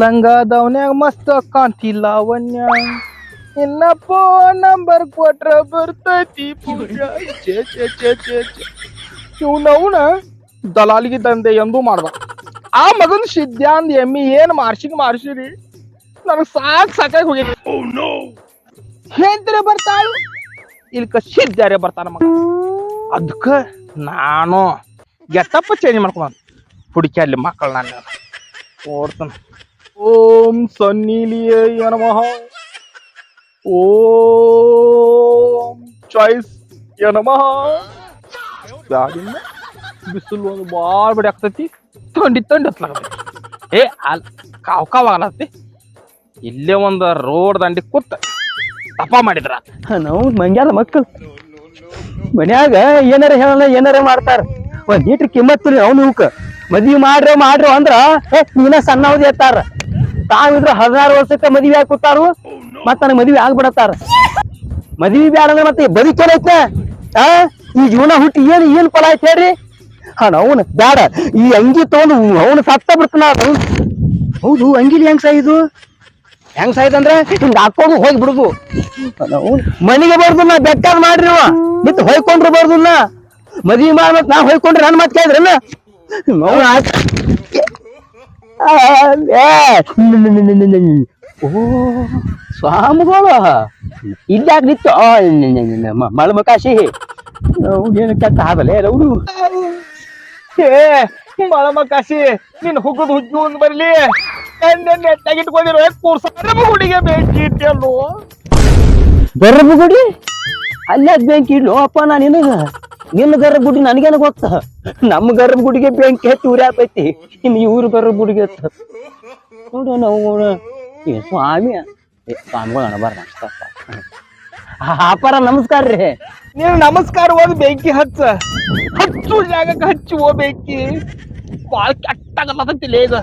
ಲಂಗಾದವನ್ಯಾಗ ಮಸ್ತ್ ಕಾಂತಿ ಲಾವಣ್ಯ. ಇನ್ನ ಫೋನ್ ನಂಬರ್ ಕೊಟ್ರ ಬರ್ತೈತಿ ಇವ್ನವ್ನ ದಲಾಲಿಗೆ ದಂಧೆ ಎಂದು ಮಾಡ್ದ ಆ ಮಗನ್ ಸಿದ್ಧಾಂದ್ ಎಮ್ಮಿ ಏನ್ ಮಾರ್ಸಿಗ್ ಮಾರ್ಸಿರಿ ನನಗ್ ಸಾಕ್ ಸಾಕಾಗಿ ಹೋಗಿದ್ರಿ ಹೇಳ್ತಾರೆ ಬರ್ತಾಳು? ಇಲ್ಕ ಸಿದ್ಧಾರೆ ಬರ್ತಾನ ಮಗ. ಅದಕ್ಕ ನಾನು ಎತ್ತಪ್ಪ ಚೇಂಜ್ ಮಾಡ್ಕೊಂಡು ಹುಡುಕ್ಯಾಡ್ಲಿ ಮಕ್ಕಳು ನಾನು. ಓಡ್ತಾನ. ಓಂ ಸನ್ನಿಲಿಯ ನಮಃ ಓಂ ಚಾಯ್ಸ್ ನಮಃ ಗಾಡಿನ ಬಿಸಿಲು ಒಂದು ಭಾಳ ಬಡಿ ಆಗ್ತೈತಿ ತಂಡಿ ತಂಡಿ ಹತ್ಲಾಗತ್ತೆ ಏ ಅಲ್ ಕಾವ್ ಕಾವ್ ಆಗಲತ್ತಿ ಇಲ್ಲೇ ಒಂದು ರೋಡ್ ದಂಡಿ ಕೂತ ತಪ ಮಾಡಿದ್ರ ನಾವು ಮಂಗ್ಯಾದ ಮಕ್ಕಳು ಮನ್ಯಾಗ ಏನಾರ ಹೇಳಲ್ಲ ಏನಾರ ಮಾಡ್ತಾರ ಒಂದ್ ಲೀಟ್ರ್ ಕಿಮ್ಮತ್ತು ರೀ ಅವ್ನು ಇವಕ್ಕ ಮದ್ವಿ ಮಾಡ್ರಿ ಮಾಡ್ರಿ ಅಂದ್ರ ಏ ನೀನ ಸಣ್ಣ ಎತ್ತಾರ ತಾವಿದ್ರ ಹದಿನಾರು ವರ್ಷಕ್ಕ ಮದ್ವಿ ಆಗಿ ಮತ್ತ ನನಗ್ ಮದ್ವಿ ಆಗ್ಬಿಡತ್ತಾರ. ಮದ್ವಿ ಬ್ಯಾಡ ಅಂದ್ರೆ ಮತ್ತೆ ಬದುಕೇನೈತ ಆ? ಈ ಜೀವನ ಹುಟ್ಟಿ ಏನ್ ಏನ್ ಫಲ ಐತೆ ಹೇಳ್ರಿ? ಹಾ, ಅವನು ಬ್ಯಾಡ. ಈ ಅಂಗಿ ತಗೊಂಡು ಅವನು ಸತ್ತ ಬಿಡ್ತಾನ ಅದು. ಹೌದು, ಅಂಗಿಲಿ ಹೆಂಗ್ ಸಾಯಿದು? ಹೆಂಗ್ ಸಾಯ್ದಂದ್ರೆ ಹಿಂಗ್ ಹಾಕೊಂಡು ಹೋಗಿ ಬಿಡುದು. ಮನಿಗೆ ನಾ ಬೆಟ್ಟ ಮಾಡ್ರಿ ನೀವು ಹೊಯ್ಕೊಂಡ್ರ ಹೊಯ್ಕೊಂಡ್ರು ನಾ ಮದ್ವಿ ಮಾಡ್ ಮತ್ತೆ ನಾ ಹೊಯ್ಕೊಂಡ್ರೆ ನನ್ ಮತ್ತೆ ಕೇಳಿದ್ರನ್ನ ಓ ಸ್ವಾಮಿಗಳು ಮಳಮಕಾಶಿ. ಏನು ಕೆಟ್ಟ ಆದಲೇ ರೌಡು. ಏ, ಮಳಮಕಾಶಿ ನಿನ್ ಹುಗುದ್ ಹುಜ್ಜು ಒಂದ್ ಬರ್ಲಿ. ಬೆಂಕಿ ಬೇಕಿಟ್ಟಲ್ಲೋ ಗರ್ಭಗುಡಿ ಅಲ್ಲೇ ಬೆಂಕಿ ಇಡ್ಲು ಅಪ್ಪ ನಾನು ನಿನಗ ನಿನ್ನ ಗರ್ಭಗುಡಿ ನನಗೇನು ಗೊತ್ತ ನಮ್ಮ ಗರ್ಭಗುಡಿಗೆ ಬೆಂಕಿ ಹತ್ತಿ ಉರಿಯಾಕೈತಿ. ಇನ್ನು ಇವ್ರ ಗರ್ಭಗುಡಿಗೆ ಹತ್ತ. ನೋಡು ನಾವು ಏ, ಸ್ವಾಮಿ. ಸ್ವಾಮಿಗಳು ಅನಬಾರ್ದ ಅಪ್ಪಾರ, ನಮಸ್ಕಾರ ರೀ. ನೀನು ನಮಸ್ಕಾರ ಹೋಗಿ ಬೆಂಕಿ ಹಚ್ಚ. ಹಚ್ಚು ಜಾಗಕ್ಕೆ ಹಚ್ಚು ಓ ಬೆಂಕಿ. ಬಾಳ ಕೆಟ್ಟಾಗಲ್ಲತ್ತಿಲ್ಲ ಈಗ.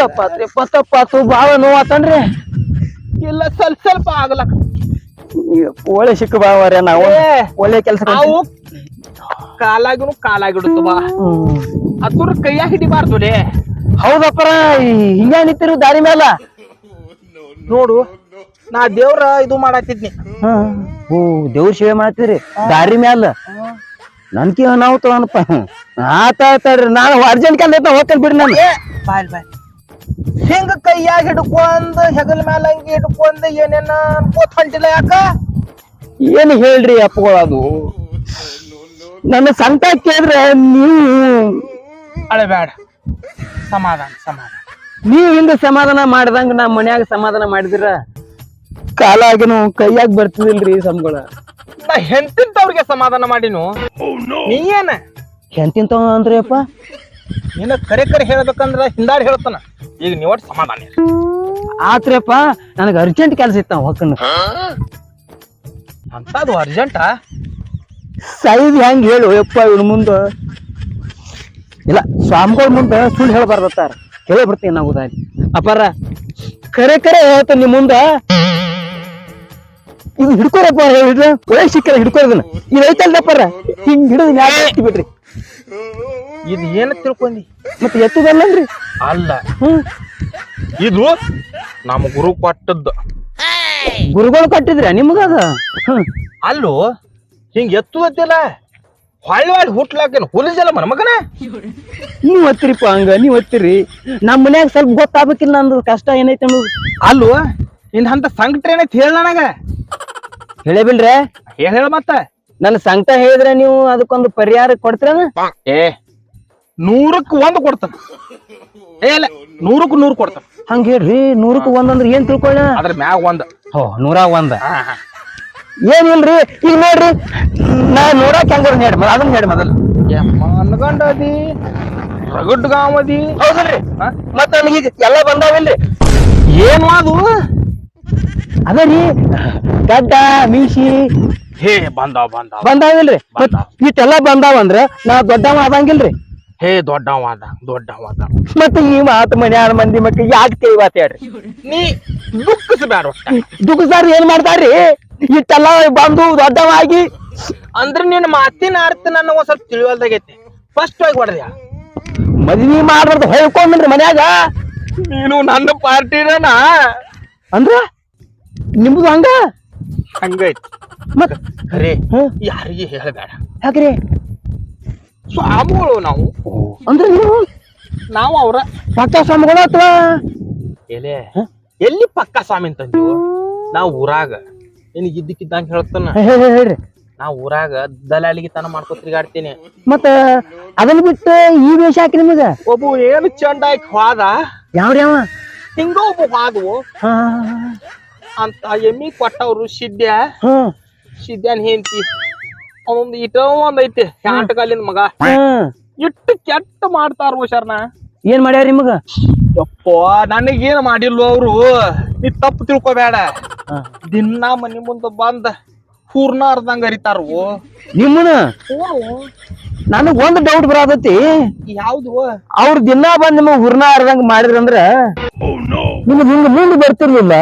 ತಪ್ಪಾತ್ರಿ ತಪ್ಪಾತು. ಬಾಳ ನೋವಾತನ್ರಿ ಇಲ್ಲ, ಸ್ವಲ್ಪ ಸ್ವಲ್ಪ ಆಗ್ಲಕ್ಕ. ಒಳ್ಳೆ ಸಿಕ್ಕ ಬಾವರ ನಾವು. ಒಳ್ಳೆ ಕೆಲಸ ಅವು ಕಾಲಾಗಿನು ಕಾಲಾಗಿಡುತ್ತವ. ಅದ್ರ ಕೈಯಾಗ ಹಿಡಿಬಾರ್ದು ಲೇ. ಹೌದಪ್ಪರ ಹಿಂಗ ನಿಂತಿರು ದಾರಿ ಮೇಲ ನೋಡು ನಾ ದೇವ್ರ ಇದು ಮಾಡತ್ತಿದ್ನಿ ಹಾ. ಓ ದೇವ್ರ ಸೇವೆ ಮಾಡತ್ತೀರಿ ದಾರಿ ಮ್ಯಾಲ? ನನ್ಕಿ ನಾವು ತಗೊಂಡಪ್ಪ ಆತ ಆತಾಡ್ರಿ ನಾನು ಅರ್ಜೆಂಟ್ ಕೆಲ್ದ ಐತ ಹೋಗ್ತೇನೆ ಬಿಡ್ರಿ ನಾನು. ಬಾಯ್ ಬಾಯ್. ಹಿಂಗ ಕೈಯಾಗ ಹಿಡ್ಕೊಂಡ್ ಹೆಗಲ್ ಮ್ಯಾಲ ಹಂಗೆ ಹಿಡ್ಕೊಂಡ್ ಏನೇನ ಅನ್ಕೋತ ಹೊಂಟಿಲ್ಲ ಯಾಕ? ಏನ್ ಹೇಳ್ರಿ ಅಪ್ಪಗಳು ಅದು? ನನ್ನ ಸಂತ ಕೇಳಿದ್ರೆ ನೀವು ಅಳಬೇಡ ಸಮಾಧಾನ ಸಮಾಧಾನ. ನೀವು ಹಿಂಗ ಸಮಾಧಾನ ಮಾಡ್ದಂಗ ನಾ ಮನ್ಯಾಗ ಸಮಾಧಾನ ಮಾಡಿದಿರ? ಕಾಲಾಗಿನು ಕೈಯಾಗ ಬರ್ತಿದಿಲ್ರಿ ಸಂಬಳ. ನಾ ಹೆಂತಿಂತವ್ರಿಗೆ ಸಮಾಧಾನ ಮಾಡಿನು? ನೀ ಏನ? ಹೆಂತಿಂತವ ಅಂದ್ರಿ ಅಪ್ಪ ನಿನ್ನ ಕರೆ ಕರೆ ಹೇಳ್ಬೇಕಂದ್ರ ಹಿಂದಾಡಿ ಹೇಳ್ತಾನ. ಈಗ ನೀವ್ ಸಮಾಧಾನ. ಆತ್ರಿಯಪ್ಪ ನನಗೆ ಅರ್ಜೆಂಟ್ ಕೆಲಸ ಇತ್ತ ಹೊಕ್ಕನ ಅಂತದು ಅರ್ಜೆಂಟಾ ಸೈದ್ ಹೆಂಗ್ ಹೇಳು ಯಪ್ಪ ಇವ್ನ ಮುಂದ. ಇಲ್ಲ ಸ್ವಾಮಿಗಳ ಮುಂದ ಸುಳ್ಳು ಹೇಳ್ಬಾರ್ದತ್ತಾರ ಹೇಳೇ ಬಿಡ್ತೀನಿ ನಾವು ಉದಾಹರಣೆ ಅಪ್ಪಾರ ಕರೆ ಕರೆ ಹೇಳ್ತ ನಿಮ್ ಮುಂದ. ಇದು ಹಿಡ್ಕೊರಪ್ಪ ಹಿಡ್ದ ಒಳಗ್ ಸಿಕ್ಕಲ್ಲ ಹಿಡ್ಕೊರದನ್ನ. ಇದು ಐತಲ್ದಪ್ಪಾರ ಹಿಂಗ್ ಹಿಡಿದು ಬಿಡ್ರಿ ಇದು ಏನು ತಿಳ್ಕೊಂಡಿ? ಮತ್ತೆ ಎತ್ತದಲ್ಲನ್ರಿ ಅಲ್ಲ. ಹ್ಮ್. ಇದು ನಮ್ಮ ಗುರು ಕೊಟ್ಟದ್ದು. ಗುರುಗಳು ಕಟ್ಟಿದ್ರ ನಿಮ್ಗದ ಅಲ್ಲೋ ಹಿಂಗ ಎತ್ತುವತ್ತಿಲ್ಲ ಹೊಳ್ಳಿ ಹೊಳ್ಳಿ ಹುಟ್ಲಾಕೇನು ಹುಲಿಸಲ್ಲ ಮನ ಮಗನ? ನೀವ್ ಒತ್ತಿರಿಪ್ಪ ಹಂಗ ನೀವ್ ಒತ್ತಿರಿ. ನಮ್ಮ ಮನ್ಯಾಗ ಸ್ವಲ್ಪ ಗೊತ್ತಾಗ್ಬೇಕಿಲ್ಲ ನಂದು ಕಷ್ಟ ಏನೈತೆ ಅನ್ನೋದು. ಅಲ್ಲೋ ಇನ್ ಅಂತ ಸಂಕಟ ಏನೈತಿ ಹೇಳ ನನಗ. ಹೇಳೇಬಿಲ್ರೆ ಹೇಳ ಹೇಳ ಮತ್ತ. ನನ್ನ ಸಂಕಟ ಹೇಳಿದ್ರೆ ನೀವು ಅದಕ್ಕೊಂದು ಪರಿಹಾರ ಕೊಡ್ತೀರನ? ಏ ನೂರಕ್ಕೆ ಒಂದ್ ಕೊಡ್ತಾನ. ಏ ಇಲ್ಲ ನೂರಕ್ ನೂರು ಕೊಡ್ತಾನ. ಹಂಗ ಹೇಳ್ರಿ ನೂರಕ್ಕೆ ಒಂದಂದ್ರ ಏನ್ ತಿಳ್ಕೊಳ್ಳ ಅದ್ರ ಮ್ಯಾಗ ಒಂದ್. ಹೋ ನೂರ ಒಂದ. ಏನಿಲ್ರಿ ಈಗ ನೋಡ್ರಿ ನಾ ನೋಡಕ್ ಹೆಂಗ್ ಹೇಳಿ ಅದನ್ನ ಹೇಳಿ ಮೊದಲು. ಯಮ್ಮ ಅನ್ಕೊಂಡದಿ ರಗಡ್ ಗಾಮದಿ ಹೌದಲ್ರಿ? ಮತ್ತ ನನಗೀಗ ಎಲ್ಲ ಬಂದಾವಿಲ್ರಿ. ಏನು ಅದು ಅದ ರೀ ಗಡ್ಡ ಮೀಸಿ ಹೇ ಬಂದಾವ್ ಬಂದಾವ್. ಬಂದಾವಿಲ್ರಿ. ಮತ್ ಬಂದಾವ್. ಇಟ್ಟೆಲ್ಲ ಬಂದಾವಂದ್ರ ನಾ ದೊಡ್ಡವ ಆದಂಗಿಲ್ರಿ. ಹೇ ದೊಡ್ಡವಾದ ದೊಡ್ಡವಾದ ಮತ್ತೆ ಈ ಮಾತು ಮನ್ಯಾನ ಮಂದಿ ಮಕ್ಕಳು ಯಾಕೆ ಕೈ ಹೇಳ್ರಿ? ನೀ ದುಃಖಿಸಬೇಡ ದುಃಖಿಸಾರ ಏನ್ ಮಾಡ್ತಾರ್ರಿ? ಇಟ್ಟೆಲ್ಲ ಬಂದು ದೊಡ್ಡವಾಗಿ ಅಂದ್ರೆ ನಿನ್ನ ಮಾತಿನ ಅರ್ಥ ನನ್ನ ಒಂದ್ ಸ್ವಲ್ಪ ತಿಳಿವಲ್ದಾಗೈತಿ. ಫಸ್ಟ್ ಹೋಗಿ ಹೊಡೆದ ಮದ್ವಿ ಮಾಡ್ಬಾರ್ದು ಹೇಳ್ಕೊಂಡ್ರಿ ಮನ್ಯಾಗ. ನೀನು ನನ್ನ ಪಾರ್ಟಿನ ಅಂದ್ರ ನಿಮ್ದು ಹಂಗ? ಹಂಗೈತಿ. ಮತ್ ಖರೆ. ಯಾರಿಗೆ ಹೇಳಬೇಡ ಯಾಕ್ರಿ? ಸ್ವಾಮಿಗಳು ನಾವು. ಅಂದ್ರೆ ನೀವು? ನಾವು ಅವ್ರ ಪಕ್ಕ ಸ್ವಾಮಿಗಳು ಅಥವಾ? ಎಲೆ ಎಲ್ಲಿ ಪಕ್ಕ ಸ್ವಾಮಿ ಅಂತ ನಾವು ಊರಾಗ. ನಿನಗೆ ಇದ್ದಕ್ಕಿದ್ದಂಗೆ ಹೇಳ್ತಾನ. ಹೇಳ್ರಿ. ನಾ ಊರಾಗ ದಲಾಲಿಗೆ ತನ ಮಾಡ್ಕೊ ತಿರ್ಗಾಡ್ತೀನಿ. ಮತ್ತ ಅದನ್ನ ಬಿಟ್ಟು ಈ ವೇಷ ಹಾಕಿ ನಿಮಗ? ಒಬ್ಬ ಏನು ಚಂದಾಯ್ಕ್ ಹೋದ? ಯಾವ್ರಿ ಅವ? ಹಿಂಗ ಒಬ್ಬ ಹಾದು ಹಾ ಅಂತ ಎಮ್ಮಿ ಕೊಟ್ಟವ್ರು ಸಿದ್ಯ ಸಿದ್ಯಾನ್ ಹೆಂಡತಿ. ಅವನೊಂದು ಇಟೋ ಒಂದ್ ಐತಿ ಕಾಲಿನ ಮಗ. ಹ್ಮ್ ಇಟ್ಟು ಕೆಟ್ಟ ಮಾಡ್ತಾರ ಹುಷಾರ್ನ. ಏನ್ ಮಾಡ್ಯಾರ ನಿಮಗ? ಯಪ್ಪ ನನಗೇನ್ ಮಾಡಿಲ್ವ ಅವ್ರು? ನೀ ತಪ್ಪು ತಿಳ್ಕೊಬೇಡ. ದಿನಾ ಮನಿ ಮುಂದ ಬಂದ ಹೂರ್ನ ಅರ್ದಂಗ ಅರಿತಾರು ನಿಮ್ಮನ ನನಗ್ ಒಂದ್ ಡೌಟ್ ಬರತೈತಿ. ಯಾವ್ದು? ಅವ್ರ ದಿನ ಬಂದ್ ನಿಮಗ್ ಹುರ್ನ ಹರ್ದಂಗ್ ಮಾಡಿದ್ರಂದ್ರ ನಿಮ್ಗ ಹಿಂಗ್ ಮುಂದ್ ಬರ್ತಿರ್ಲಿಲ್ಲ.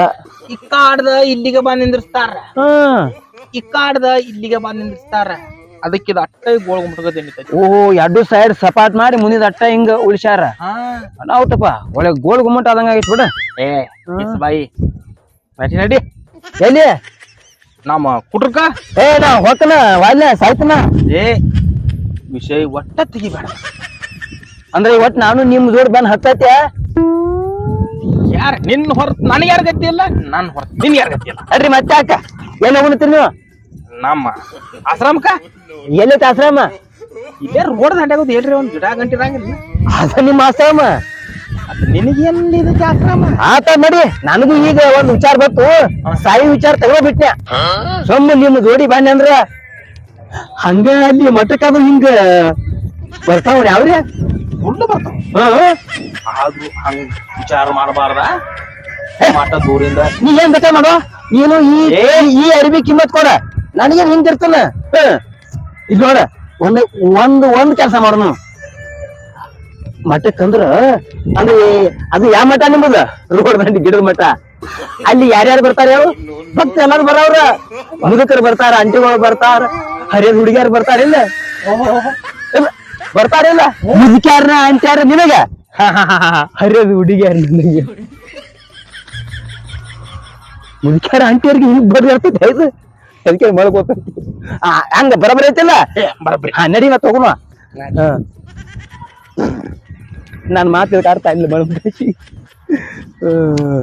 ಇಕ್ಕಾಡ್ದ ಇಲ್ಲಿಗೆ ಬಂದ್ ನಿಂದಿರ್ಸ್ತಾರ. ಹ್ಮ್ ಇಕ್ಕಾಡ್ದ ಇಲ್ಲಿಗೆ ಬಂದ್ ನಿಂದಿರ್ತಾರ ಅದಕ್ಕೆ ಇದು ಅಟ್ಟ ಗೋಳ ಗುಮ್ಟಗದ ಓ ಎರಡು ಸೈಡ್ ಸಪಾಟ್ ಮಾಡಿ ಮುಂದಿದ ಅಟ್ಟ ಹಿಂಗ ಉಳಿಸ್ಯಾರ. ಅನಾಹುತಪ್ಪ ಒಳ್ಳೆ ಗೋಳ್ ಗುಮ್ಮಟ ಆದಂಗ ಆಗೈತ್ ಬಿಡ. ಏ ಬಾಯಿ. ನಡಿ ನಡಿ. ಎಲ್ಲಿ? ನಮ್ಮ ಕುಟ್ರಕ? ಏ ನಾ ಹೊತ್ತನ ವಾಲ್ಯ ಸಾಯ್ತನ. ಏ ವಿಷಯ ಒಟ್ಟ ತೆಗಿಬೇಡ. ಅಂದ್ರೆ ಇವತ್ತು ನಾನು ನಿಮ್ ಜೋಡಿ ಬಂದ್ ಹತ್ತೈತೆ ಯಾರ ನಿನ್ ಹೊರತು ನನಗೆ ಯಾರ ಗತಿ ಇಲ್ಲ ನನ್ನ ಹೊರತು ನಿನ್ ಯಾರ ಗತಿ ಇಲ್ಲ. ಅಡ್ರಿ ಮತ್ತೆ ಅಕ್ಕ ಏನೋ ಹೋಗ್ತೀರಿ ನೀವು? ನಮ್ಮ ಆಶ್ರಮಕ್ಕ? ಎಲ್ಲೈತೆ ಆಶ್ರಮ? ಇಲ್ಲೇ ರೋಡ್ ದಂಡಾಗೋದು ಹೇಳ್ರಿ ಒಂದು ಗಿಡ ಗಂಟಿ ಇರಂಗಿಲ್ಲ. ಅದ ನಿಮ್ಮ ಆಶ್ರಮ? ನಿನಗೆಲ್ಲಿ ಇದಕ್ಕೆ ಆಶ್ರಮ? ಆತ ನಡಿ ನನಗೂ ಈಗ ಒಂದು ವಿಚಾರ ಬಂತು. ಸಾಯಿ ವಿಚಾರ ತಗೋಬಿಟ್ಟೆ ಸೊಮ್ಮ ನಿಮ್ಮ ಜೋಡಿ ಬನ್ನಿ ಅಂದ್ರ ಹಂಗ ಅಲ್ಲಿ ಮಠಕ್ಕದು ಹಿಂಗ ಬರ್ತಾವ್ರಿ ಯಾವ್ರಿ ಗುಂಡು ಬರ್ತಾವ. ಆದ್ರೂ ಹಂಗ ವಿಚಾರ ಮಾಡಬಾರ್ದ? ದೂರಿಂದ. ನೀ ಏನ್ ಬೇಕಾ ಮಾಡೋ? ನೀನು ಈ ಈ ಅರಿವಿ ಕಿಮ್ಮತ್ ಕೊಡ. ನನಗೇನ್ ಹಿಂದಿರ್ತಾನ ಇದ್ ನೋಡ ಒಂದ್ ಒಂದ್ ಒಂದ್ ಕೆಲಸ ಮಾಡೋಣ ಮಠಕ್ಕಂದ್ರ ಅಂದ್ರೆ ಅದು ಯಾವ ಮಠ ನಿಮ್ಮದ ರೋಡ್ ದಂಡಿ ಗಿಡದ ಮಠ. ಅಲ್ಲಿ ಯಾರ್ಯಾರು ಬರ್ತಾರ ಹೇಳು ಭಕ್ತ ಎಲ್ಲಾರು ಬರವ್ರ? ಮುದುಕರು ಬರ್ತಾರ ಅಂಟಿಗಳು ಬರ್ತಾರ ಹರಿಯದ ಹುಡುಗಿಯರು ಬರ್ತಾರ ಇಲ್ಲ? ಇಲ್ಲ, ಬರ್ತಾರಿಲ್ಲ ಮುದುಕ್ಯಾರನ ಅಂಟ್ಯಾರ ನಿನಗ? ಹರಿಯದ ಹುಡುಗಿಯಾರ ನಿನಗೆ. ಮುದುಕ್ಯಾರ ಅಂಟಿಯರ್ಗೆ ಹಿಂಗ್ ಇದು ಅದಕ್ಕೆ ಮಾಡ್ಕೋತ ಹಂಗ ಬರಬರ ಐತಿಲ್ಲ? ಬರಬ್ರಿ. ಹಾ ನಡಿ ನಾ ತಗೋಣ ನಾನು ಮಾತು ಅರ್ಥ ಇಲ್ಲ ಮಾಡ್ಬಿಟ್ಟು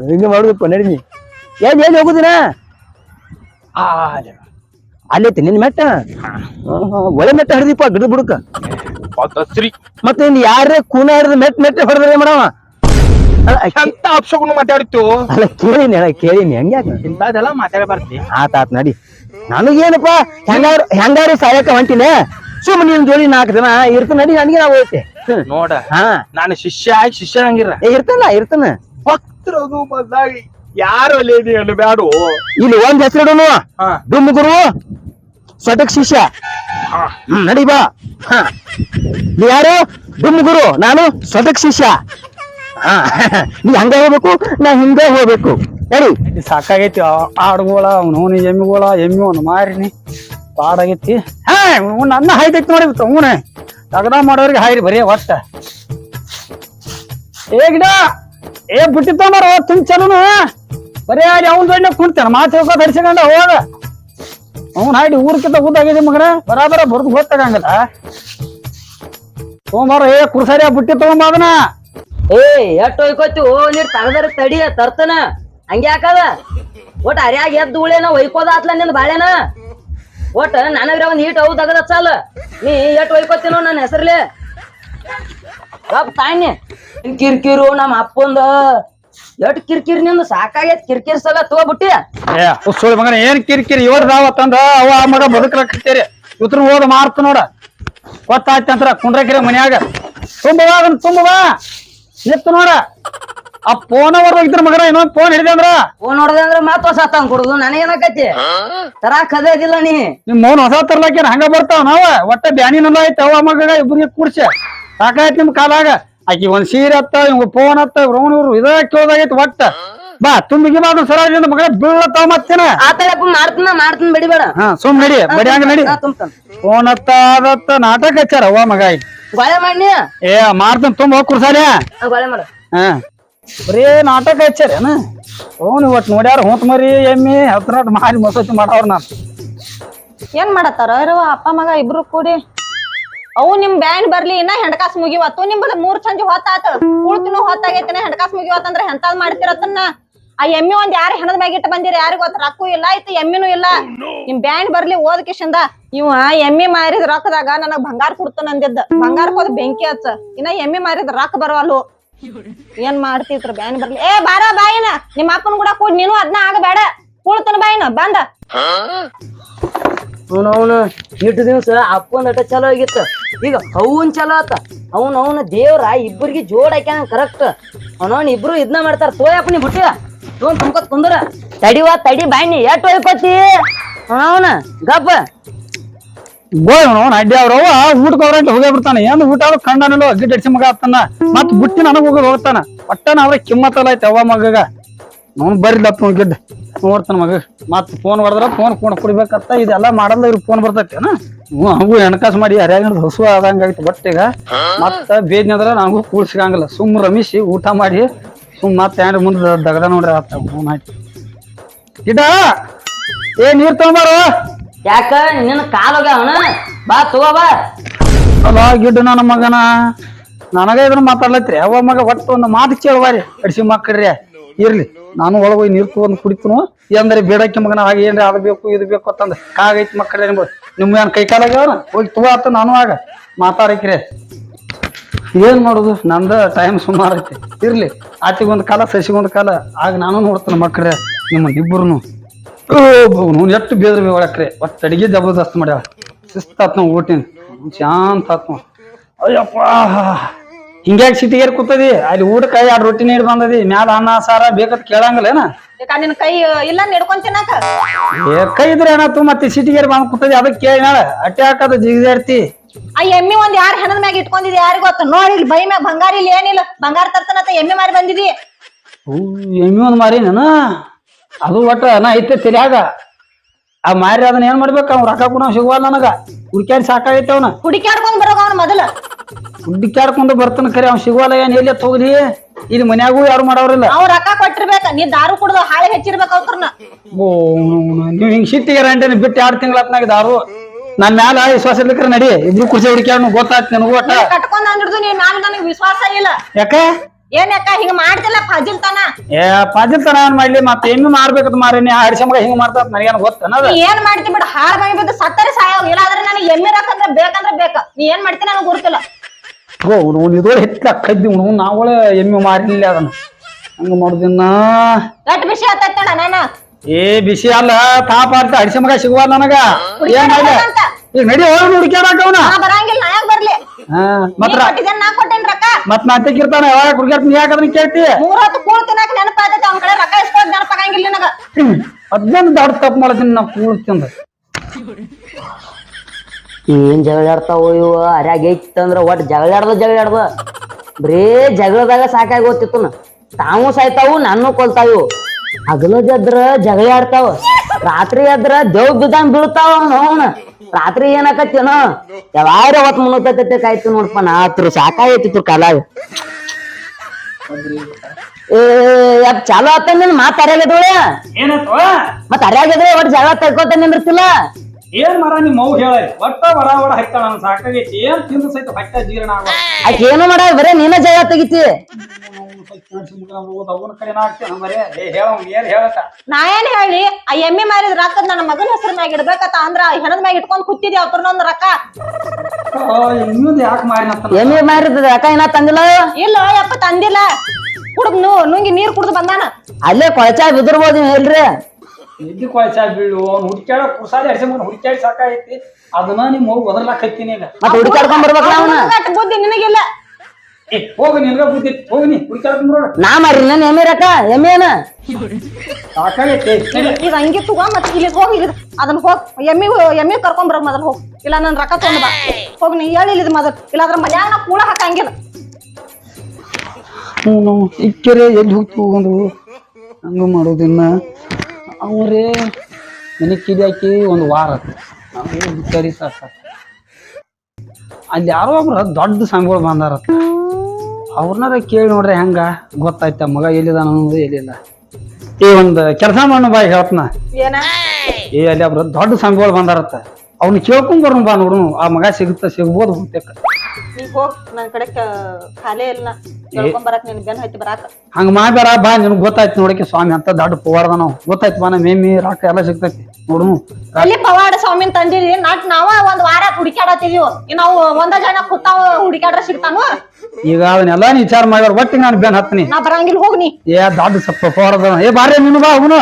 ಹಿಂಗ ಮಾಡ್ಬೇಕು ನಡಿ ನೀ. ಏನ್ ಏನ್ ಹೋಗುದಿನ? ಅಲ್ಲೈತಿ ನಿನ್ ಮೆಟ್ಟ? ಒಳ್ಳೆ ಮೆಟ್ಟ ಹಿಡಿದಿಪ್ಪ ಗಿಡ ಬುಡಕ. ಮತ್ತೆ ಇನ್ ಯಾರೇ ಕೂನ ಹಿಡಿದ ಮೆಟ್ ಮೆಟ್ಟ ಹೊಡೆದ್ರೆ ಮಾಡವ? ಎಂತ ಅಪ್ಸಗುಣ ಮಾತಾಡ್ತು ಅಲ್ಲ ಕೇಳಿನಿ ಅಲ್ಲ ಕೇಳಿನಿ ಹಂಗ್ಯಾಕ? ಇಂಥದೆಲ್ಲ ಬರ್ತೀನಿ ಆತ ಆತ್ ನಡಿ. ನನಗೇನಪ್ಪ? ಹೆಂಗಾರು ಹೆಂಗಾರು ಸಾಯಕ ಹೊಂಟಿನ? ಸುಮ್ಮನೆ ನಿನ್ ಜೋಡಿ ನಾಲ್ಕು ದಿನ ಇರ್ತ ನಡಿ ನನಗೆ ನಾವು ಹೋಯ್ತೆ ನೋಡ ಹಾ. ನಾನು ಶಿಷ್ಯ ಆಗಿ ಶಿಷ್ಯ ಹಂಗಿರ. ಏ, ಇರ್ತಾನ ಇರ್ತಾನ. ಭಕ್ತರದು ಬಂದಾಗ ಯಾರು ಅಲ್ಲೇದಿ ಅನ್ಬ್ಯಾಡು ಇಲ್ಲಿ ಒಂದ್ ಹೆಸರಿಡೋನು ಹಾ. ಡುಮ್ ಗುರು ಸಟಕ್ ಶಿಷ್ಯ. ಹಾ. ಹ್ಮ್ ನಡಿ ಬಾ. ಹಾ. ನೀ ಯಾರು? ಡುಮ್ ಗುರು ನಾನು ಸಟಕ್ ಶಿಷ್ಯ. ಹಾ. ನೀ ಹಂಗ ಹೋಗ್ಬೇಕು ನಾ ಹಿಂಗ ಹೋಗ್ಬೇಕು. ನಡಿ ಸಾಕಾಗೈತಿ ಆಡುಗಳ ಅವನು ಎಮ್ಮಿಗಳ ಎಮ್ಮಿ ಅವನು ಮಾರಿನಿ ಪಾಡಾಗೈತಿ. ಹಾ ನನ್ನ ಹಾಯ್ದೈತಿ ನೋಡಿ ಅವನ ತಗದ ಮಾಡೋರಿಗೆ ಹಾಯ್ರಿ ಬರೀ ಒಟ್ಟ. ಏ ಗಿಡ ಏ ಬುಟ್ಟಿ ತಗೊಂಬಾರ ತುಂಬ ಚೆನ್ನ ಬರೀ ಅಲ್ಲಿ ಅವ್ನ ದೊಡ್ಡ ಕುಂತಾನ ಮಾತು ಹೇಳ್ಕೊ ಧರಿಸಿಕೊಂಡ ಹೋಗ. ಅವ್ನ ಹಾಯ್ಡಿ ಊರ್ಕಿಂತ ಊದಾಗಿದೆ ಮಗನ ಬರಾಬರ ಬರ್ದು ಗೊತ್ತಾಗಂಗಿಲ್ಲ. ತಗೊಂಬಾರ ಏ ಕುರ್ಸಾರಿ ಬುಟ್ಟಿ ಅದನ್ನ. ಏ ಎಷ್ಟು ಹೋಯ್ಕೋತಿ ಓ ನೀರ್ ತಗದ್ರ ತಡಿ ತರ್ತನ. ಹಂಗೆ ಯಾಕದ? ಒಟ್ ಅರ್ಯಾಗ ಎದ್ದು ಉಳೇನ ಒಯ್ಕೋದ ಆತ್ಲ ನಿನ್ ಬಾಳೆನ ಒಟ್ ನನಗ್ರ ಒಂದ್ ಹೀಟ್ ಅವು ತಗದ ಸಾಲ ನೀ ಎಟ್ ಒಯ್ಕೋತೀನೋ ನನ್ನ ಹೆಸರ್ಲೆ? ತಾಯಿ ಕಿರ್ಕಿರು ನಮ್ಮ ಅಪ್ಪಂದ. ಎಟ್ ಕಿರ್ಕಿರಿ ನಿಂದು? ಸಾಕಾಗೈತ್ ಕಿರ್ಕಿರಿ ಸಲ ತಗೋಬಿಟ್ಟಿ. ಏ ಸುಳ್ಳು ಮಗನ, ಏನ್ ಕಿರಿಕಿರಿ? ಇವ್ರ ತಂದ, ಅವ ಆ ಮಗ ಬದುಕಲಕತ್ತೀರಿ ಇವ್ರ ಹೋದ ಮಾರ್ತ ನೋಡ. ಗೊತ್ತಾಯ್ತಂತ್ರ ಕುಂಡ್ರಕಿರ ಮನ್ಯಾಗ. ತುಂಬವಾ ತುಂಬವಾ. ನಿತ್ತು ನೋಡ. ಆ ಫೋನ್ ಅವ್ರ ಇದ್ರ ಮಗನ ಏನೋ ಫೋನ್ ಹಿಡಿದೆ ಅಂದ್ರ? ಫೋನ್ ನೋಡದೆ ಅಂದ್ರ ಮಾತ್ ಹೊಸ ತಂದ್ ಕೊಡುದು. ನನಗೇನಾಕೈತಿ ತರಾಕ್ ಅದಿಲ್ಲ ನೀ. ನಿಮ್ ಮೌನ್ ಹೊಸ ತರ್ಲಾಕೇನ್ ಹಂಗ ಬರ್ತಾವ ನಾವ? ಒಟ್ಟ ಬ್ಯಾನಿ ನಂದ ಆಯ್ತ ಅವ ಮಗ ಇಬ್ರಿಗೆ ಕೂಡ್ಸ. ಸಾಕಾಯ್ತು ನಿಮ್ ಕಾಲಾಗ. ಆಕಿ ಒಂದ್ ಸೀರೆ ಹತ್ತ ಇವ್ ಫೋನ್ ಹತ್ತ ಇವ್ರು ಇವ್ರು ಇದ ಕೇಳ್ದಾಗೈತಿ ಒಟ್ಟ. ಬಾ ತುಂಬಿಗೆ ಬಾ ಅದು ಮಗ ಮಗಳ ಬೀಳತ್ತಾವ ಮತ್ತೇನ? ಮಾಡ್ತೀನ ಮಾಡ್ತೀನಿ ಬಿಡಿಬೇಡ ಹಾ ಸುಮ್ ನಡಿ ನಡಿ. ತುಂಬ್ತಾನ ಫೋನ್ ಹತ್ತ ಅದತ್ತ ನಾಟಕ ಹಚ್ಚಾರ ಅವ ಮಗ. ಗೊಳೆ ಮಾಡಿ ಏ ಮಾಡ್ತೀನಿ ತುಂಬ ಹೋಗ್ ಕುರ್ಸಾಲೆ ಗೊಳೆ ಮಾಡ. ಹಾ. ಬರೀ ನಾಟಕ ಹಚ್ಚಾರೇನ ಅವನು ಇವತ್ತು ನೋಡ್ಯಾರ ಹೊಂತ ಮರಿ, ಎಮ್ಮಿ ಹತ್ರ ಮಾರಿ ಮಸೂತಿ ಮಾಡವ್ರ ನಾನು. ಏನ್ ಮಾಡತ್ತಾರ? ಅಪ್ಪ, ಮಗ ಇಬ್ರು ಕೂಡಿ. ಅವು ನಿಮ್ ಬ್ಯಾಂಡ್ ಬರ್ಲಿ, ಇನ್ನ ಹೆಣ್ಕಾಸ್ ಮುಗಿವತ್ತು ನಿಮ್ದು ಮೂರ್ ಸಂಜೆ ಹೊತ್ತಾತ ಕುಳ್ತಿನೂ ಹೊತ್ತಾಗೈತಿನ ಹೆಂಡಕಾಸ್ ಮುಗಿವತ್ತಂದ್ರ ಹೆಂತಾದ್ ಮಾಡ್ತಿರತ್ತನ್ನ ಆ ಎಮ್ಮಿ ಒಂದ್ ಯಾರು ಹೆಣದ ಮ್ಯಾಗ ಇಟ್ಟು ಬಂದಿರಿ ಯಾರಿಗ ಗೊತ್ತ? ರೊಕ್ಕೂ ಇಲ್ಲ ಆಯ್ತು ಎಮ್ಮಿನೂ ಇಲ್ಲ. ನಿಮ್ ಬ್ಯಾಂಡ್ ಬರ್ಲಿ ಓದ್ ಕಿಶಿಂದ. ಇವ ಎಮ್ಮಿ ಮಾರಿದ ರೊಕ್ಕದಾಗ ನನಗ್ ಬಂಗಾರ ಕೊಡ್ತಾನ ನಂದಿದ್ದ ಬಂಗಾರ ಹೋದ್ ಬೆಂಕಿ ಹಚ್ಚ ಇನ್ನ ಎಮ್ಮಿ ಮಾರಿದ ರೊಕ್ಕ ಬರವಲ್ಲು ಏನ್ ಮಾಡ್ತಿದ್ರ ಬ್ಯಾನ್ ಬರ್ಲಿ? ಏ, ಬಾರ ಬಾಯಿನ. ನಿಮ್ಮ ಅಪ್ಪನ ಕೂಡ ಕೂಡ್ ನೀನು ಅದ್ನ ಆಗಬೇಡ. ಕೂಳ್ತನ ಬಾಯಿನ, ಬಂದ. ಅವನವನು ಇಟ್ಟು ದಿವಸ ಅಪ್ಪನ ಅಟ ಚಲೋ ಆಗಿತ್ತು. ಈಗ ಅವನ್ ಚಲೋ ಆತ. ಅವನವನ ಅವನ ದೇವ್ರ ಇಬ್ಬರಿಗೆ ಜೋಡ್ ಹಾಕ್ಯಾನ ಕರೆಕ್ಟ್ ಅವನವನ್ ಇಬ್ರು ಇದನ್ನ ಮಾಡ್ತಾರ. ತೋಯಪ್ಪ ನೀ ಬಿಟ್ಟಿವ ತೋನ್ ತುಂಬ್ಕೊತ್ ಕುಂದ್ರ. ತಡಿವಾ, ತಡಿ ಬಾಯಿ ಎಟ್ ಒಯ್ಕೋತಿ ಅವನ ಗಪ್ಪ ಅವ್ನು ಅಡ್ಡಿ ಅವ್ರವ್ವ ಊಟಕ್ಕೆ ಅವ್ರಂತ ಹೋಗೇ ಬಿಡ್ತಾನೆ. ಏನು ಊಟ ಆದ್ರೆ ಕಂಡನಲ್ಲೋ ಗಿಡ್ ಅಡ್ಸಿ ಮಗ ಆಗ್ತಾನ ಮತ್ ಬುಟ್ಟಿ ನನಗ್ ಹೋಗಿ ಹೋಗ್ತಾನ ಒಟ್ಟನ ಅವ್ರ ಕಿಮ್ಮತ್ತಲ್ಲ ಐತೆ ಅವ ಮಗಗ. ನೋನ್ ಬರ್ಲಪ್ಪ ಅವ್ನು ಗಿಡ್ ನೋಡ್ತಾನ ಮಗ. ಮತ್ ಫೋನ್ ಹೊಡೆದ್ರ ಫೋನ್ ಫೋನ್ ಕುಡಿಬೇಕತ್ತ ಇದೆಲ್ಲ ಮಾಡಲ್ಲ ಇವ್ರ ಫೋನ್ ಬರ್ತೈತೆ ಹ್ಞೂ ಹಂಗೂ ಹೆಣ್ಕಾಸ್ ಮಾಡಿ ಯಾರ್ಯಾಗ ಹಸು ಆದಂಗ ಐತೆ ಬಟ್ ಈಗ ಮತ್ತ ಬೇದ್ನಂದ್ರ ನನಗೂ ಕೂಡ್ಸಿಗಂಗಿಲ್ಲ ಸುಮ್ ರಮಿಸಿ ಊಟ ಮಾಡಿ, ಸುಮ್ ಮತ್ತೆ ಏನ್ರ ಮುಂದೆ ದಗದ ನೋಡ್ರಿ ಆತ. ಫೋನ್ ಆಯ್ತು. ಗಿಡ ಏ ನೀರ್ ತಗೊಂಬಾರೋ ಯಾಕ? ನಿನ್ನ ಹೋಗ್ಯ ಅವನ? ಬಾ, ತಗೋ, ಬಾ. ಗಿಡ್ಡ ನನ್ನ ಮಗನ. ನನಗ ಇದನ್ನ ಮಾತಾಡ್ಲತ್ರಿ ಅವ ಮಗ ಒಟ್ಟು ಒಂದು ಮಾತು ಕೇಳುವಾರಿ ಅಡಿಸಿ ಮಕ್ಕಳ್ರಿ ಇರ್ಲಿ. ನಾನು ಒಳಗೋಗಿ ನೀರು ತಗೊಂಡು ಕುಡಿತನು. ಅಂದ್ರೆ ಬೇಡಕ್ಕೆ ಮಗನ ಹಾಗೆ ಏನ್ರಿ ಅದು ಬೇಕು, ಇದು ಬೇಕು ಅಂತಂದ್ರೆ ಕಾಗೈತಿ ಮಕ್ಕಳೇ ನಿಮ್ಗೆ ನಿಮ್ಮ ಏನು ಕೈ ಕಾಲಾಗ್ಯಾವ ಹೋಗಿ ತಗೋ ಆತ, ನಾನು ಆಗ. ಮಾತಾಡಕ್ರಿ. ಏನ್ ಮಾಡೋದು? ನಂದ ಟೈಮ್ ಸುಮಾರು ಇರ್ಲಿ. ಆತಿಗೊಂದು ಕಾಲ, ಸಸಿಗೊಂದು ಕಾಲ. ಆಗ ನಾನು ನೋಡ್ತೇನೆ ಮಕ್ಕಳೇ ನಿಮ್ಮ ಇಬ್ಬರು ನೀವು ಎಷ್ಟು ಬೇದ್ರ ಒಳಕ್ರಿ. ಒಟ್ಟು ಅಡಿಗೆ ಜಬರ್ದಸ್ತ್ ಮಾಡ್ಯಾವ ಶಿಸ್ತಾತ್ ನಾವು ಊಟಿನ. ಶಾಂತ ಆತ್ಮ ಅಯ್ಯಪ್ಪ. ಹಿಂಗ್ಯಾಗ ಸಿಟಿಗೇರ್ ಕೂತದಿ? ಅಲ್ಲಿ ಊಟ ಕೈ ಎರಡು ರೊಟ್ಟಿ ನೀಡಿ ಬಂದದಿ. ಮ್ಯಾಲ ಅನ್ನ ಸಾರ ಬೇಕಂತ ಕೇಳಂಗಿಲ್ಲೇನ ಯಾಕ ನಿನ್ ಕೈ ಇಲ್ಲ ನಿಡ್ಕೊಂಡ್ ತಿನ್ನಾಕ? ಏ ಕೈ ಇದ್ರೆ ಏನಾತು ಮತ್ತೆ ಸಿಟಿಗೇರ್ ಬಂದ್ ಕೂತದಿ. ಅದಕ್ಕೆ ಕೇಳಿ ನಾಳೆ ಅಟ್ಟೆ ಹಾಕದ ಜಿಗಿದಾಡ್ತಿ. ಆ ಎಮ್ಮಿ ಒಂದ್ ಯಾರ್ ಹೆಣದ ಮ್ಯಾಗ ಇಟ್ಕೊಂಡಿದ್ ಯಾರಿಗ ಗೊತ್ತ? ನೋಡಿ ಇಲ್ಲಿ ಬೈ ಮ್ಯಾಗ ಬಂಗಾರ ಇಲ್ಲಿ ಏನಿಲ್ಲ. ಬಂಗಾರ ತರ್ತನಂತ ಎಮ್ಮಿ ಮಾರಿ ಬಂದಿದಿ. ಎಮ್ಮಿ ಒಂದ್ ಮಾರಿ ನಾನು ಅದು ಒಟ್ಟ ನಾ ಐತೆ ತಲ್ಯಾಗ ಆ ಮಾರಿ ಅದನ್ನ ಏನ್ ಮಾಡ್ಬೇಕು? ಅವ್ನ ರೊಕ್ಕ ಕೂಡ ಸಿಗುವಲ್ಲ ನನಗ. ಹುಡ್ಕ್ಯಾಡಿ ಸಾಕಾಗೈತೆ ಅವನ. ಹುಡುಕ್ಯಾಡ್ಕೊಂಡ್ ಬರೋ ಅವ್ನ ಮೊದಲ. ಹುಡ್ಕ್ಯಾಡ್ಕೊಂಡು ಬರ್ತಾನ ಖರೆ ಅವ್ನು ಸಿಗುವಲ್ಲ ಏನ್ ಎಲ್ಲಿ ಹೋಗ್ಲಿ? ಇಲ್ಲಿ ಮನ್ಯಾಗೂ ಯಾರು ಮಾಡೋರಿಲ್ಲ. ಅವ್ ರೊಕ್ಕ ಕೊಟ್ಟಿರ್ಬೇಕ ನೀ ದಾರು ಕುಡ್ದು ಹಾಳೆ ಹೆಚ್ಚಿರ್ಬೇಕ ಅವ್ರನ್ನ ಓ ನೀವು ಹಿಂಗ್ ಸಿಟ್ಟಿಗೆ ರಂಟೇನೆ ಬಿಟ್ಟು ಎರಡು ತಿಂಗಳತ್ನಾಗ ದಾರು. ನನ್ನ ಮ್ಯಾಲ ವಿಶ್ವಾಸ ಇರ್ಲಿಕ್ರೆ ನಡಿ ಇಬ್ರು ಕುರ್ಚಿ ಹುಡುಕ್ಯಾಡ್ ಗೊತ್ತಾಯ್ತು ನನಗೂ ಒಟ್ಟ. ಕಟ್ಕೊಂಡ್ ಅಂದಿಡ್ದು ನೀ ಮ್ಯಾಲ ನನಗ್ ವಿಶ್ವಾಸ ಇಲ್ಲ. ಯಾಕ? ಏನ್ ಯಾಕ ಹಿಂಗ ಮಾಡ್ತಿಲ್ಲ ಫಜಿಲ್ತಾನ ಏ ಪಾಜಿಲ್ತನ ಏನ್ ಮಾಡ್ಲಿ? ಮತ್ತೆ ಹೆಂಗ್ ಮಾರ್ಬೇಕಂತ ಮಾರೇನಿ ಆಡಿಸ ಮಗ ಹಿಂಗ್ ಮಾಡ್ತಾರ ನನಗೇನು ಗೊತ್ತನ ನೀ ಏನ್ ಮಾಡ್ತಿ ಬಿಡು ಹಾಳ್ ಮೈ ಬಿದ್ದು ಸತ್ತರೆ ಸಾಯ ಆದ್ರೆ ನನಗೆ ಎಮ್ಮಿ ರೊಕ್ಕ ಬೇಕಂದ್ರೆ ಬೇಕ? ನೀ ಏನ್ ಮಾಡ್ತಿ ನನಗ್ ಗುರುತಿಲ್ಲ ಓ ಅವ್ನು ಇದು ಹೆಚ್ಚಿಲ್ಲ ಕದ್ದಿ ಅವ್ನು. ನಾವಳೆ ಎಮ್ಮಿ ಮಾರಿಲ್ಲ ಅದನ್ನ. ಹಂಗ ಮಾಡುದಿನ್ನ? ಎಷ್ಟ್ ವಿಷಯ ಆತೈತಣ ನಾನ ಏ ಬಿಸಿ ಅಲ್ಲ. ತಾಪ ಅಂತ ಅಡಿಸ ಮಗ ಸಿಗುವ ನನಗ. ಏನ್. ಈಗ ನಡಿ ಹೋಗಿ ನಾ ಬರಂಗಿಲ್ಲ ನಾ ಯಾಕೆ ಬರ್ಲಿ? ಹಾ ನೀ ಮತ್ರ ಕೊಟ್ಟಿದ್ದೇನ್ ನಾ ಕೊಟ್ಟೇನ್ ರೊಕ್ಕ? ಮತ್ ನಾಟಕಿರ್ತಾನ ಯಾವಾಗ ಹುಡುಕ್ಯಾಡ್ತೀನಿ ಯಾಕಂದ್ರೆ ಕೇಳ್ತಿ? ಮೂರ್ ಹೊತ್ತು ಕೂಳ್ ತಿನ್ನಾಕ ನೆನಪಾದೈತಿ ಅವ್ನ ಕಡೆ ರೊಕ್ಕ ಇಸ್ಕೊಳಕ್ ನೆನಪಾಗಂಗಿಲ್ಲ ನನಗ. ಅದ್ನೇನು ದೊಡ್ಡ ತಪ್ಪು ಮಾಡ್ತೀನಿ ನಾ ಕೂಡ್ತಿಂದ ಏನ್ ಜಗಳಾಡ್ತಾವ ಇವ ಅರ್ಯಾಗ ಐತಂದ್ರ ಒಟ್ ಜಗಳಾಡ್ದ ಜಗಳಾಡ್ದ. ಬರೇ ಜಗಳದಾಗ ಸಾಕಾಗಿ ಗೊತ್ತಿತ್ತು ತಾವು ಸಾಯ್ತಾವು ನಾನು ಕೊಲ್ತಾವು. ಹಗಲದ ಜಗಳ ಆಡ್ತಾವ ರಾತ್ರಿ ಎದ್ರ ದೇವ್ ಬಿದ್ದಂಗ್ ಬೀಳ್ತಾವ ಅವನ. ರಾತ್ರಿ ಏನಾಕತ್ತೇನೋ? ಯಾವಾರ ಅವತ್ ಮುನ್ನೂತೈತೆ ಕಾಯ್ತು ನೋಡಪ್ಪ ನಾ ಹತ್ರ ಸಾಕಾಗೈತಿತ್ತು ಕಾಲಾಗ. ಏ ಯಾಕ್ ಚಾಲು ಆತ ನಿನ್ ಮಾತ್ ಅರ್ಯಾಗದೋಳ ಮತ್ತ ಮತ್ ಅರ್ಯಾಗದ್ರೆ ಒಟ್ ಜಾಗ ತಡ್ಕೋತ ನಿಂದಿರ್ತಿಲ್ಲ? ಏನ್ ಮರ ನಿಮ್ ಮೌ ಹೇಳಿ ಒಟ್ಟ ಬಡ ಬಡ ಹಾಕ್ತಾಳ ನನ್ ಸಾಕಾಗೈತಿ. ಏನ್ ತಿಂದು ಸಹಿತ ಹೊಟ್ಟೆ ಜೀರ್ಣ ಆಗ ಆಕೆ ಏನು ಮಾಡ ಬರೇ ನೀನ ಜಯ ತೆಗಿತಿ. ಅವನ ಕಡೆ ಹಾಕ್ತೇನೆ ಏ ಹೇಳ ಏನ್ ಹೇಳತ್ತ ನಾ ಏನ್ ಹೇಳಿ ಆ ಎಮ್ಮಿ ಮಾರಿದ ರೊಕ್ಕ ನನ್ನ ಮಗನ ಹೆಸರು ಮ್ಯಾಗ ಇಡ್ಬೇಕತ್ತ ಅಂದ್ರ ಹೆಣದ ಮ್ಯಾಗ ಇಟ್ಕೊಂಡ್ ಕೂತಿದ್ಯ ಅವ್ರನ್ನೊಂದ್ ರೊಕ್ಕ ಇನ್ನೊಂದು ಯಾಕೆ ಮಾರಿನತ್ತ ಎಮ್ಮೆ ಮಾರಿದ ಏನ ತಂದಿಲ್ಲ? ಇಲ್ಲ ಯಪ್ಪ ತಂದಿಲ್ಲ. ಕುಡ್ದ್ ನುಂಗಿ ನೀರ್ ಕುಡ್ದು ಬಂದಾನ. ಅಲ್ಲೇ ಕೊಳಚ ಬಿದಿರ್ಬೋದು ಹೇಳ್ರಿ ಎಲ್ಲಿ ಕೊಳಚ ಬೀಳು ಅವ್ನು ಹುಡುಕ್ಯಾಡ ಕುರ್ಸಾದ ಅಡಿಸ್ಕೊಂಡು ಹುಡುಕ್ಯಾಡಿ ಸಾಕಾಗೈತಿ. ಅದನ್ನ ನಿಮ್ ಮಗು ಒದರ್ಲಾಕತ್ತೀನಿ ಈಗ. ಮತ್ತೆ ಹುಡುಕಾಡ್ಕೊಂಡ್ ಬರ್ಬೇಕಲ್ಲ ಅವನ? ಅಷ್ಟ್ ಬುದ್ಧಿ ನಿನಗಿಲ್ಲ. ಏ ಹೋಗಿ ನಿನ್ಗ ಬುದ್ಧಿ ಹೋಗಿ ನೀ ಹುಡುಕ್ಯಾಡ್ಕೊಂಡ್ ಬರೋಣ. ನಾ ಮಾರಿ ನನ್ನ ಎಮ್ಮೆ ರಕ ಎಮ್ಮೆನ ಸಾಕಾಗೈತಿ. ಈಗ ಹಂಗೆ ತಗೋ ಮತ್ ಇಲ್ಲಿ ಹೋಗಿ ಇಲ್ಲಿ ಅದನ್ನ ಹೋಗ್. ಎಮ್ಮಿ ಎಮ್ಮಿ ಕರ್ಕೊಂಡ್ ಬರೋ ಮೊದಲು ಹೋಗ್. ಇಲ್ಲ ನನ್ ರೊಕ್ಕ ತಗೊಂಡ್ ಬಾ. ಹೋಗ್ ನೀ ಹೇಳಿ ಮೊದಲು. ಇಲ್ಲ ಅದ್ರ ಮನ್ಯಾಗ ನಾ ಕೂಳ ಹಾಕಂಗಿಲ್ಲ. ಹ್ಞೂ ಇಕ್ಕರೆ ಎಲ್ಲಿ ಹೋಗ್ತು ಹಂಗ ಮಾಡೋದಿನ್ನ? ಅವ್ರೇ ಮನೆ ಕಿಡಿ ಹಾಕಿ ಒಂದು ವಾರ ಆತು. ನಾವು ಸರ್ ಸಾಕ ಅಲ್ಲಿ ಯಾರೋ ಒಬ್ರು ದೊಡ್ಡ ಸಂಘಗಳು ಬಂದಾರ. ಅವ್ರನ್ನಾರ ಕೇಳಿ ನೋಡ್ರಿ ಹೆಂಗ? ಗೊತ್ತಾಯ್ತ? ಮಗ ಎಲ್ಲಿದ ಅನ್ನೋದು ಎಲ್ಲಿಲ್ಲ. ಈ ಒಂದು ಕೆಲಸ ಮಾಡೋ ಬಾಯಿ ಹೇಳ್ತನ. ಏನ? ಏ ಅಲ್ಲಿ ಒಬ್ರು ದೊಡ್ಡ ಸಂಘಗಳು ಬಂದಾರತ್ತ. ಅವ್ನ ಕೇಳ್ಕೊಂಡ್ ಬರೋಣ ಬಾ ನೋಡು. ಆ ಮಗ ಸಿಗುತ್ತ ಸಿಗ್ಬೋದು ಹೋಗ್ ನನ್ ಕಡೆ ಖಾಲಿ ಇಲ್ಲ ನಿನ್ ಬರಾಕ ಹಂಗ ಮಾಡ್ಬೇಡ ಬಾ ನಿನಗ್ ಗೊತ್ತಾಯ್ತು ನೋಡಕ್ಕೆ ಸ್ವಾಮಿ ಅಂತ ದೊಡ್ಡ ಪವಾಡದ ನಾವು ಗೊತ್ತಾಯ್ತು ಬಾ ನಾ ಮೇಮಿ ರೊಕ್ಕ ಎಲ್ಲ ಸಿಗ್ತೈತಿ. ನೋಡು. ಅಲ್ಲಿ ಪವಾಡ ಸ್ವಾಮಿ ತಂದಿದ್ವಿ ನಾಟ್ ನಾವ ಒಂದ್ ವಾರ ಹುಡುಕ್ಯಾಡತ್ತಿದೀವಿ ಇನ್ ನಾವು ಒಂದ ಜನ ಕುತ್ತ ಹುಡುಕಾಡ್ರ ಸಿಗ್ತಾನು? ಈಗ ಅವನ್ನೆಲ್ಲ ನೀ ವಿಚಾರ ಮಾಡ್ಯಾರ ಒಟ್ಟಿ ನಾನು ಬೆನ್ ಹತ್ತೀನಿ. ನಾ ಬರಂಗಿಲ್ಲ ಹೋಗ್ನಿ ಏ ದೊಡ್ಡ ಸಪ್ಪ ಪವಾಡದ ಏ ಬಾರಿ ನೀನು ಬಾ ಅವನು.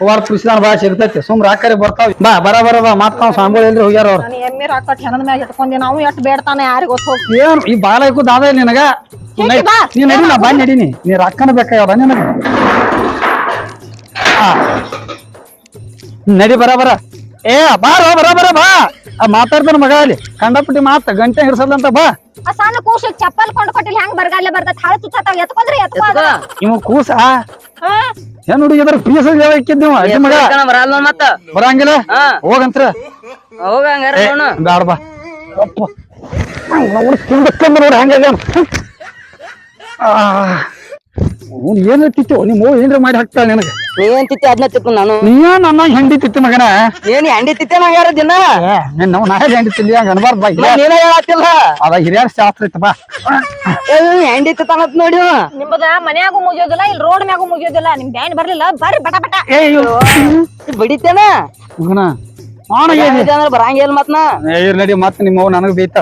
ಪವಾಡ ಕೃಷಿ ಕೃಷ್ಣ ಬಾ ಸಿಗ್ತೈತಿ. ಸುಮ್ ರಾಕರಿ ಬರ್ತಾವ. ಬಾ ಬರ ಬರ ಬಾ ಮಾತಾವ್ ಸಾಂಬಾರ್ ಎಲ್ರಿ ಹೋಗ್ಯಾರ ಅವ್ರು. ನಾನು ಎಮ್ಮೆ ರೊಕ್ಕ ಹೆಣದ ಮ್ಯಾಗ ಇಟ್ಕೊಂಡಿ. ನಾವು ಎಷ್ಟ್ ಬೇಡ್ತಾನೆ ಯಾರಿಗ್ ಗೊತ್ತ ಏನು ಈ ಬಾಲಕ್ಕೂ ದಾದ ನಿನಗ. ನೀ ನಡಿ ನಾ ಬಾ ನಡೀನಿ. ನೀ ರೊಕ್ಕನ ಬೇಕಾಗ್ಯಾವ ನಿನಗ? ನಡಿ ಬರ ಬರ. ಏ ಬಾರ ಬರ ಬರ ಬಾ. ಆ ಮಾತಾಡ್ತಾನ ಮಗ ಅಲ್ಲಿ. ಕಂಡಪಟ್ಟಿ ಮಾತ ಗಂಟೆ ಹಿಡ್ಸದಂತ ಬಾ. ಆ ಸಣ್ಣ ಕೂಸ ಚಪ್ಪಲ್ ಕೊಂಡ ಕೊಟ್ಟಿಲ್ಲ ಹೆಂಗ್ ಬರಗಾಲ ಬರ್ತೈತಿ? ಹಾಳು ತುತ್ತಾತಾವ ಎತ್ಕೊಂಡ್ರಿ ಎತ್ಕೋ. ಎತ್ಕೋ. ಇವ ಕೂಸ? ಹಾ. ಏನ್ ಹುಡುಗಿ ಇದ್ರ ಪೀಸ ಇಕ್ಕಿದ್ ನೀವು? ಅಜ್ಜಿ ಮಗ? ಬರಲ್ಲ ಮತ್ತ. ಬರಂಗಿಲ್ಲ? ಹೋಗಂತ್ರ? ಹೋಗಂಗಾರ ಬ್ಯಾಡ ಬಾ ಅಪ್ಪ. ನೋಡಿ ಹಂಗಾಗ್ಯಾನ ಅವ್ನು ಏನ್ ತಿತ್ತು ನಿಮ್ಮ ಅವ್ವ ಏನ್ರ ಮಾಡಿ ಹಾಕ್ತಾ ನಿನಗ? ನೀ ಏನ್ ತಿತ್ತಿ ಅದನ್ನ ತಿತ್ತು ನಾನು ನೀಯ ನನ್ನ ಹೆಂಡಿ ತಿತ್ತು ಮಗನ. ಏನ್ ಹೆಂಡಿ ತಿತ್ತೇನ ಯಾರ ದಿನ? ನಿನ್ನ ನಾವು ನಾಳೆ ಹೆಂಡಿ ತಿಂದಿ ಹಂಗ ಅನ್ಬಾರ್ದು ಬಾ ನೀನ ಹೇಳತ್ತಿಲ್ಲ? ಅದ ಹಿರಿಯರ ಶಾಸ್ತ್ರ ಇತ್ತು ಬಾ. ಏ, ಹೆಂಡಿ ತಿತ್ತಾನತ್ ನೋಡಿ ಇವ. ನಿಮ್ಮದ ಮನ್ಯಾಗೂ ಮುಗಿಯೋದಿಲ್ಲ ಇಲ್ಲಿ ರೋಡ್ ಮ್ಯಾಗೂ ಮುಗಿಯೋದಿಲ್ಲ ನಿಮ್ ಡ್ಯಾನ್ ಬರ್ಲಿಲ್ಲ ಬರ್ರಿ ಬಟ ಬಟ ಏ ನೀ ಬಡಿತೇನ? ಮಗನ ಮಾಡ ಬರಂಗಿಲ್ಲ ಮತ್ ನಾ. ಏ ಇರ್ ನಡಿ ಮತ್ತೆ ನಿಮ್ಮ ನನಗ್ ನನಗೆ ಬೇಯ್ತ